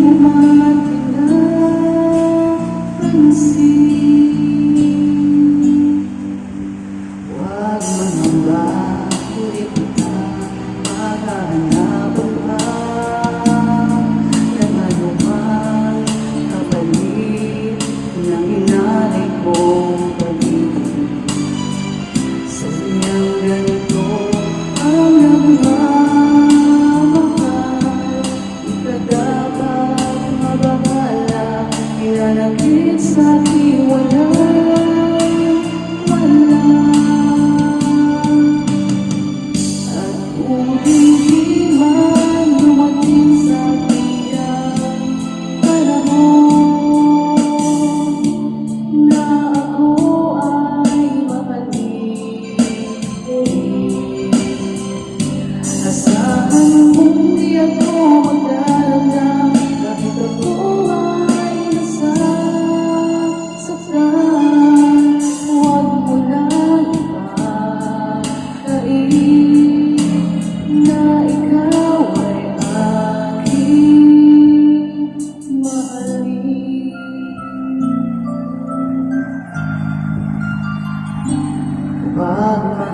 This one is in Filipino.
mo makinansin Jerusalém.